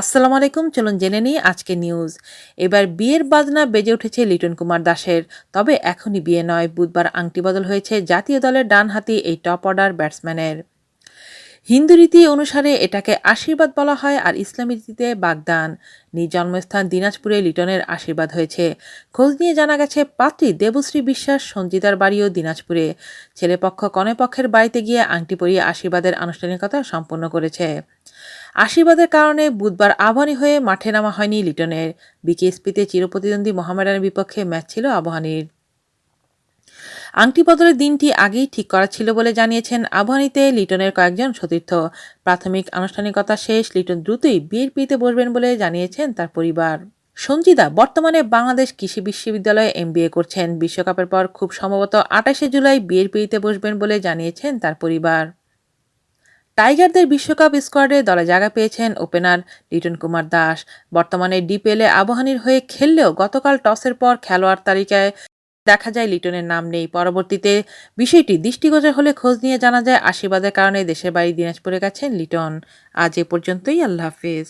আসসালামু আলাইকুম, চলুন জেনে নিই আজকে নিউজ এবার বিয়ের বাজনা বেজে উঠেছে লিটন কুমার দাসের। তবে এখনই বিয়ে নয়, বুধবার আংটি বদল হয়েছে জাতীয় দলের ডানহাতি এই টপ অর্ডার ব্যাটসম্যানের হিন্দু রীতি অনুসারে এটাকে আশীর্বাদ বলা হয় আর ইসলামী রীতিতে বাগদান। নিজ জন্মস্থান দিনাজপুরে লিটনের আশীর্বাদ হয়েছে। খোঁজ নিয়ে জানা গেছে, পাত্রী দেবশ্রী বিশ্বাস সঞ্জিতার বাড়িও দিনাজপুরে। ছেলেপক্ষ কনেপক্ষের বাড়িতে গিয়ে আংটি পরিয়ে আশীর্বাদের আনুষ্ঠানিকতা সম্পন্ন করেছে। আশীর্বাদের কারণে বুধবার আবাহনী হয়ে মাঠে নামা হয়নি লিটনের। বিকেএসপিতে চিরপ্রতিদ্বন্দ্বী মোহামেডানের বিপক্ষে ম্যাচ ছিল আবাহনীর। আংটি বদলের দিনটি আগেই ঠিক করা ছিল বলে জানিয়েছেন আবহানিতে লিটনের কয়েকজন সতীর্থ। প্রাথমিক আনুষ্ঠানিকতা শেষ, লিটন দ্রুতই বিয়ের পিতে বসবেন বলে জানিয়েছেন তার পরিবার। সঞ্জিদা, বর্তমানে বাংলাদেশ কৃষি বিশ্ববিদ্যালয়ে এমবিএ করছেন। বিশ্বকাপের পর খুব সম্ভবত আঠাশে জুলাই বিয়ের পিড়িতে বসবেন বলে জানিয়েছেন তার পরিবার। টাইগারদের বিশ্বকাপ স্কোয়াডে দলে জায়গা পেয়েছেন ওপেনার লিটন কুমার দাস। বর্তমানে ডিপিএলে আবহানির হয়ে খেললেও গতকাল টসের পর খেলোয়াড় তালিকায় দেখা যায় লিটনের নাম নেই। পরবর্তীতে বিষয়টি দৃষ্টিগোচর হলে খোঁজ নিয়ে জানা যায় আশীর্বাদের কারণে দেশের বাড়ি দিনাজপুরে গেছেন লিটন। আজ এ পর্যন্তই, আল্লাহ হাফেজ।